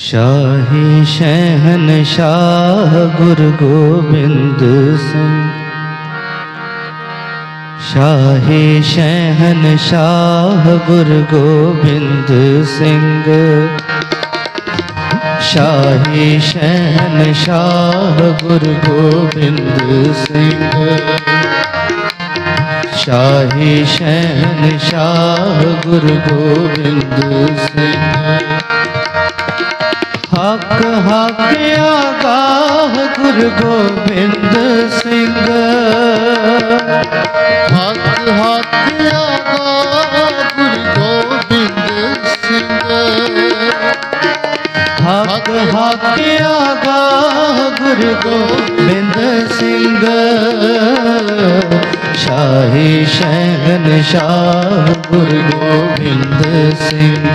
ਸ਼ਾਹੀ ਸ਼ਹਿਨਸ਼ਾਹ ਗੁਰੂ ਗੋਬਿੰਦ ਸਿੰਘ ਸ਼ਾਹੀ ਸ਼ਹਿਨ ਸ਼ਾਹ ਗੁਰੂ ਗੋਬਿੰਦ ਸਿੰਘ ਸ਼ਾਹੀ ਸ਼ਹਿਨ ਸ਼ਾਹ ਗੁਰੂ ਗੋਬਿੰਦ ਸਿੰਘ ਸ਼ਾਹੀ ਸ਼ਹਿਨਸ਼ਾਹ ਗੁਰੂ ਗੋਬਿੰਦ ਸਿੰਘ ਹੱਕ ਗਾਹ ਆਗਾਹ ਗੁਰੂ ਗੋਬਿੰਦ ਸਿੰਘ। ਹੱਕ ਹੱਕ ਆਗਾ ਗੁਰੂ ਗੋਬਿੰਦ ਸਿੰਘ। ਹੱਕ ਹੱਕ ਗਾਹ ਗੁਰੂ ਗੋਬਿੰਦ ਸਿੰਘ। ਸ਼ਾਹੀ ਸ਼ਹਿਨ ਸ਼ਾਹ ਗੁਰੂ ਗੋਬਿੰਦ ਸਿੰਘ।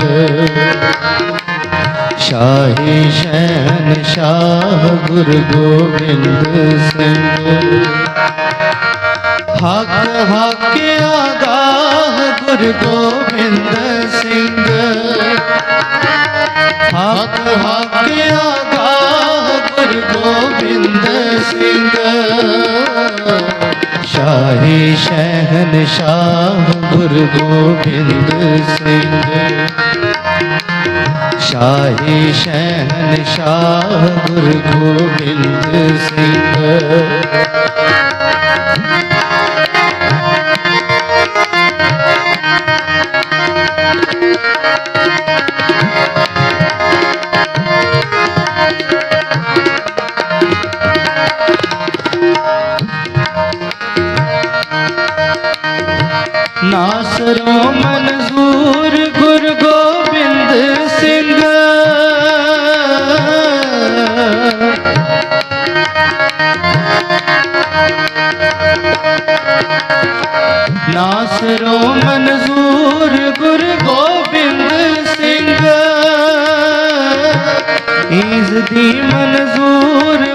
ਸ਼ਾਹੀ ਸ਼ਹਿਨਸ਼ਾਹ ਗੁਰੂ ਗੋਬਿੰਦ ਸਿੰਘ। ਹੱਕ ਹੱਕ ਗਾਹ ਗੁਰੂ ਗੋਬਿੰਦ ਸਿੰਘ। ਹੱਕ ਹੱਕ ਆਗਾਹ ਗੁਰੂ ਗੋਬਿੰਦ ਸਿੰਘ। ਸ਼ਾਹੀ ਸ਼ਹਿਨ ਸ਼ਾਹ ਗੁਰੂ ਗੋਬਿੰਦ ਸਿੰਘ। ਸ਼ਾਹੀ ਸ਼ਹਿਨਸ਼ਾਹ ਗੁਰੂ ਗੋਬਿੰਦ ਸਿੰਘ ਮਨਜ਼ੂਰ ਗੁਰ ਗੋਬਿੰਦ ਸਿੰਘ। ਨਾਸਰੋ ਮਨਜ਼ੂਰ ਗੁਰ ਗੋਬਿੰਦ ਸਿੰਘ। ਈਜ਼ ਦੀ ਮਨਜ਼ੂਰ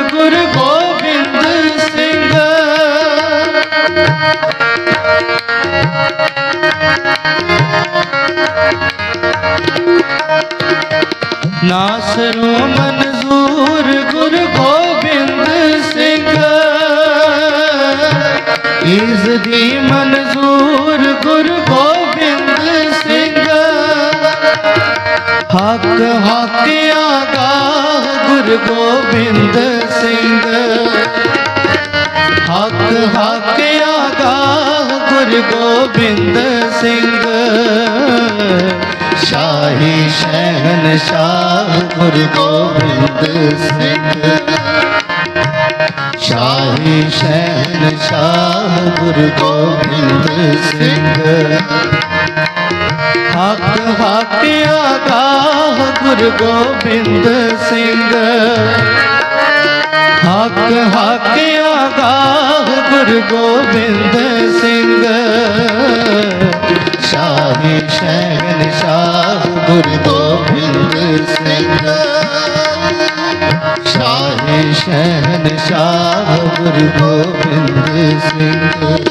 ਗੋਬਿੰਦ ਸਿੰਘ। ਹੱਕ ਹੱਕ ਆਗਾਹ ਗੁਰ ਗੋਬਿੰਦ ਸਿੰਘ। ਸ਼ਾਹੀ ਸ਼ਹਿਨ ਸ਼ਾਹ ਗੁਰ ਗੋਬਿੰਦ ਸਿੰਘ। ਸ਼ਾਹੀ ਸ਼ਹਿਨਸ਼ਾਹ ਗੁਰ ਗੋਬਿੰਦ ਸਿੰਘ। ਹੱਕ ਹੱਕ ਆਗਾਹ ਗੁਰ ਗੋਬਿੰਦ ਸਿੰਘ। ਹੱਕ ਹੱਕ ਆਗਾਹ ਗੁਰ ਗੋਬਿੰਦ ਸਿੰਘ। ਸ਼ਾਹੀ ਸ਼ਹਿਨਸ਼ਾਹ ਗੁਰ ਗੋਬਿੰਦ ਸਿੰਘ। ਸ਼ਾਹੀ ਸ਼ਹਿਨਸ਼ਾਹ ਗੁਰੂ ਗੋਬਿੰਦ ਸਿੰਘ।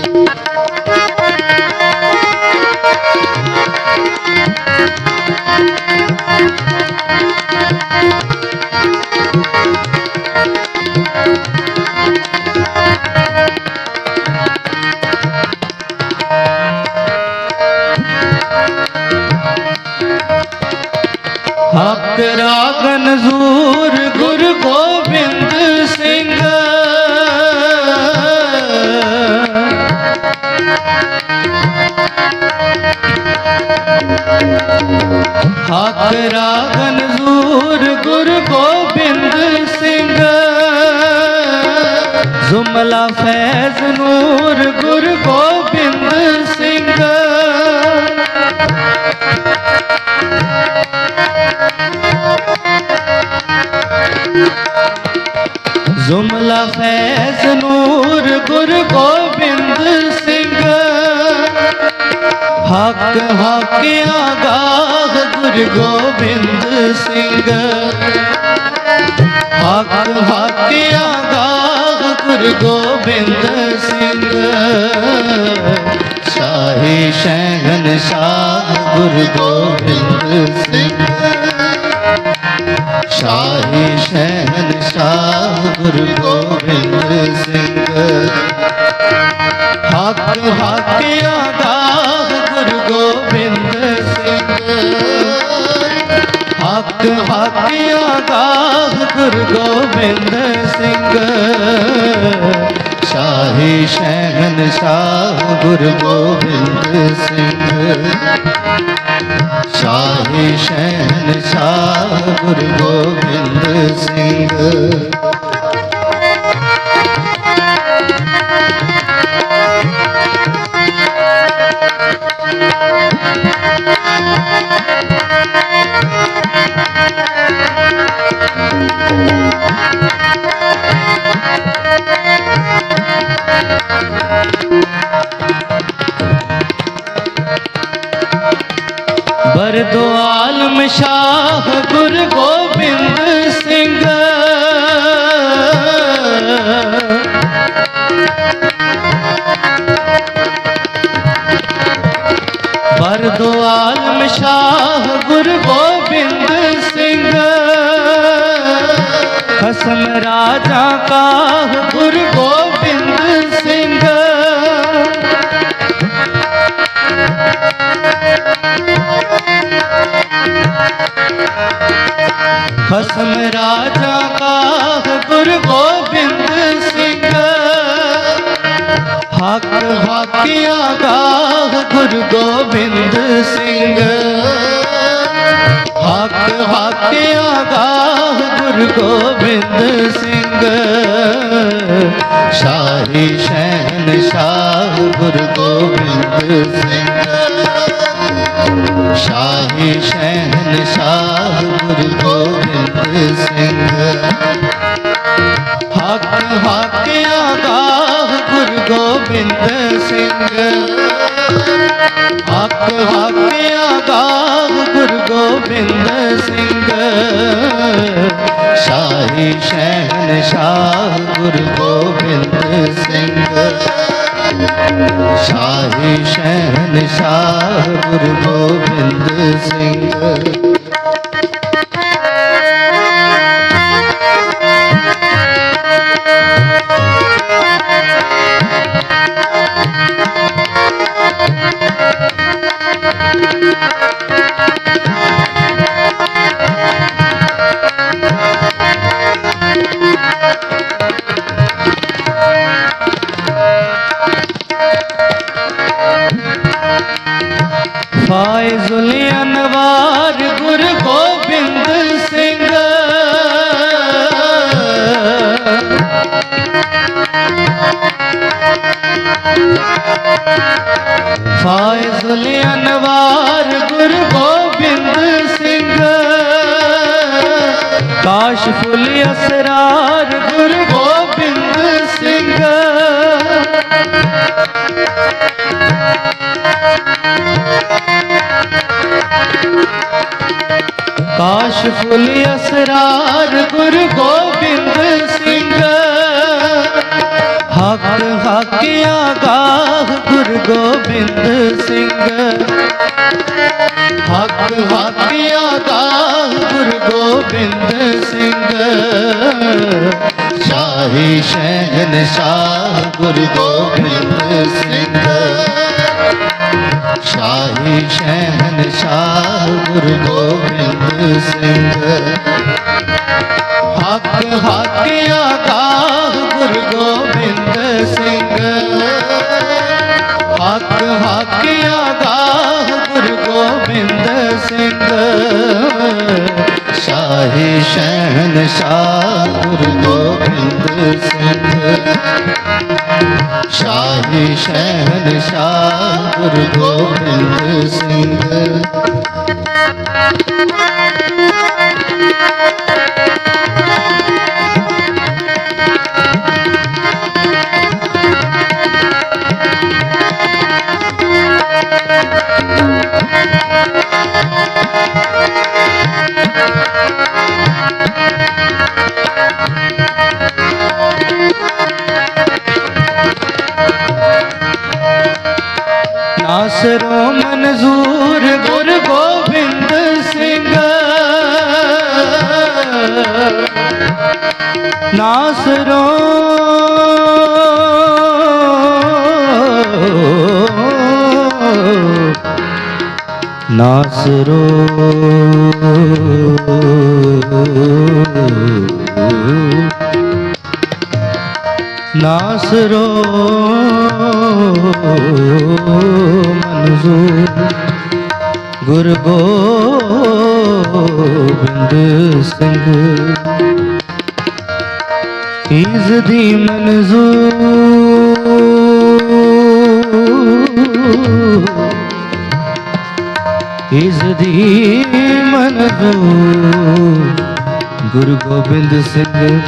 ਰਾਗਨ ਜ਼ੂਰ ਗੁਰ ਗੋਬਿੰਦ ਸਿੰਘ। ਜ਼ੁਮਲਾ ਫੈਜ਼ ਨੂਰ ਗੁਰ ਗੋਬਿੰਦ ਸਿੰਘ। ਜ਼ੁਮਲਾ ਫੈਜ਼ ਨੂਰ ਗੁਰ ਗੋਬਿੰਦ ਹੱਕ ਹੱਕ ਆਗਾਹ ਗੁਰ ਗੋਬਿੰਦ ਸਿੰਘ। ਹੱਕ ਹੱਕ ਆਗਾਹ ਗੁਰ ਗੋਬਿੰਦ ਸਿੰਘ। ਸ਼ਾਹੀ ਸ਼ਹਿਨਸ਼ਾਹ ਗੁਰ ਗੋਬਿੰਦ ਸਿੰਘ। ਸ਼ਾਹੀ ਸ਼ਹਿਨਸ਼ਾਹ ਗੁਰੂ ਗੋਬਿੰਦ ਸਿੰਘ। ਹੱਕ ਹੱਕ ਆਗਾਹ ਹੱਕ ਹੱਕ ਆਗਾਹ ਗੁਰੂ ਗੋਬਿੰਦ ਸਿੰਘ। ਸ਼ਾਹੀ ਸ਼ਹਿਨਸ਼ਾਹ ਗੁਰੂ ਗੋਬਿੰਦ ਸਿੰਘ। ਸ਼ਾਹੀ ਸ਼ਹਿਨਸ਼ਾਹ ਗੁਰੂ ਗੋਬਿੰਦ ਸਿੰਘ। ਬਰਦੋ ਆਲਮ ਸ਼ਾਹ ਗੁਰੂ ਗੋਬਿੰਦ ਸਿੰਘ ਬਰਦੋ ਆਲਮ ਸ਼ਾਹ ਗੁਰੂ ਗੋਬਿੰਦ ਸਿੰਘ। ਖਸਮ ਰਾਜਾ ਕਾ ਗੁਰੂ ਗੋਬਿੰਦ ਸਿੰਘ। ਖਸਮ ਰਾਜਾ ਕਾ ਗੁਰੂ ਗੋਬਿੰਦ ਸਿੰਘ। ਹੱਕ ਹੱਕ ਆਗਾਹ ਗੁਰੂ ਗੋਬਿੰਦ ਸਿੰਘ। ਹੱਕ ਹੱਕ ਆਗਾਹ ਗੁਰੂ ਗੋਬਿੰਦ ਸਿੰਘ। ਸ਼ਾਹੀ ਸ਼ਹਿਨਸ਼ਾਹ ਗੁਰੂ ਗੋਬਿੰਦ ਸਿੰਘ। ਸ਼ਾਹੀ ਸ਼ਹਿਨਸ਼ਾਹ ਗੁਰੂ ਗੋਬਿੰਦ ਸਿੰਘ। ਗੋਬਿੰਦ ਸਿੰਘ। ਹੱਕ ਹੱਕ ਆਗਾਹ ਗੁਰੂ ਗੋਬਿੰਦ ਸਿੰਘ। ਸ਼ਾਹੀ ਸ਼ਹਿਨ ਸ਼ਾਹ ਗੁਰੂ ਗੋਬਿੰਦ ਸਿੰਘ। ਸ਼ਾਹੀ ਸ਼ਹਿਨ ਸ਼ਾਹ ਗੁਰੂ ਗੋਬਿੰਦ ਸਿੰਘ। ਫਾਇਜ਼ੁਲ ਅਨਵਾਰ ਗੁਰੂ ਗੋਬਿੰਦ ਸਿੰਘ ਫਾਇਜ਼ੁਲ ਅਨਵਾਰ ਗੁਰੂ ਗੋਬਿੰਦ ਸਿੰਘ। ਕਾਸ਼ਫੁਲ ਅਸਰਾਰ ਗੁਰੂ ਗੋਬਿੰਦ ਸਿੰਘ। ਕਾਸ਼ ਫੁੱਲ ਅਸਰਾਰ ਗੁਰੂ ਗੋਬਿੰਦ ਸਿੰਘ। ਹੱਕ ਹੱਕ ਆਗਾਹ ਗੁਰੂ ਗੋਬਿੰਦ ਸਿੰਘ। ਹੱਕ ਹੱਕ ਆਗਾਹ ਗੁਰੂ ਗੋਬਿੰਦ ਸਿੰਘ। ਸ਼ਾਹੀ ਸ਼ਹਿਨ ਸ਼ਾਹ ਗੁਰੂ ਗੋਬਿੰਦ ਸਿੰਘ। ਸ਼ਾਹੀ ਸ਼ਹਿਨ ਸ਼ਾਹ ਗੁਰੂ ਗੋਬਿੰਦ ਸਿੰਘ। ਹੱਕ ਹੱਕ ਆਗਾਹ ਹੱਕ ਹੱਕ ਗੁਰੂ ਗੋਬਿੰਦ ਸਿੰਘ। ਸ਼ਾਹੀ ਸ਼ਹਿਨਸ਼ਾਹ ਗੁਰੂ ਗੋਬਿੰਦ ਸਿੰਘ। ਸ਼ਾਹੀ ਸ਼ਹਿਨਸ਼ਾਹ ਗੁਰੂ ਗੋਬਿੰਦ ਸਿੰਘ। ਨਾਸਰੋ ਮਨਜ਼ੂਰ ਗੁਰ ਗੋਬਿੰਦ ਸਿੰਘ ਨਾਸਰੋ ਨਾਸਰੋ ਨਾਸਰੋ ਮਨਜ਼ੂਰ ਗੁਰ ਗੋਬਿੰਦ ਸਿੰਘ ਇਸ ਦੀ ਮਨਜ਼ੂਰ ਇਸ ਦੀ ਮਨਜ਼ੂਰ ਗੁਰੂ ਗੋਬਿੰਦ ਸਿੰਘ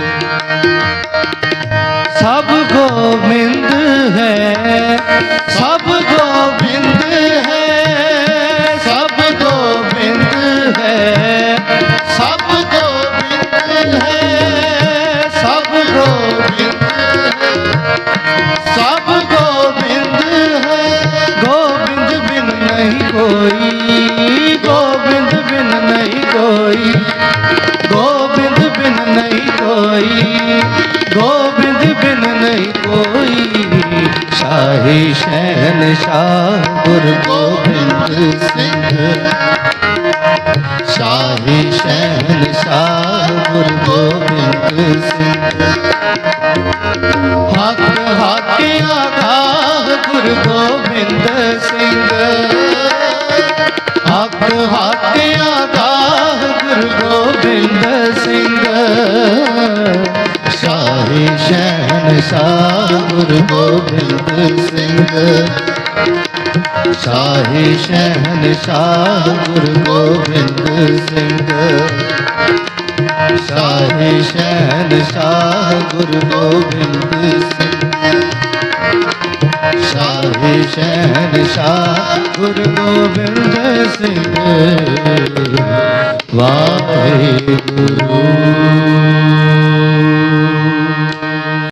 ਸਭ ਗੋਬਿੰਦ ਹੈ, ਸਭ ਗੋਬਿੰਦ ਹੈ, ਸਭ ਗੋਬਿੰਦ ਹੈ, ਸਭ ਗੋਬਿੰਦ ਹੈ, ਸਭ ਗੋਬਿੰਦ ਸਭ ਗੋਬਿੰਦ ਹੈ, ਗੋਬਿੰਦ ਬਿਨ ਨਹੀਂ ਕੋਈ। ਕੋਈ ਗੋਬਿੰਦ ਬਿਨ ਨਹੀਂ ਕੋਈ। ਸ਼ਾਹੀ ਸ਼ਹਿਨਸ਼ਾਹ ਗੁਰ ਗੋਬਿੰਦ ਸਿੰਘ। ਸ਼ਹਿਨਸ਼ਾਹ ਗੁਰ ਗੋਬਿੰਦ ਸਿੰਘ ਸ਼ਾਹੀ ਸ਼ਹਿਨਸ਼ਾਹ ਗੁਰ ਗੋਬਿੰਦ ਸਿੰਘ ਸ਼ਾਹੀ ਸ਼ਹਿਨਸ਼ਾਹ ਗੁਰੂ ਗੋਬਿੰਦ ਸਿੰਘ ਸ਼ਾਹੀ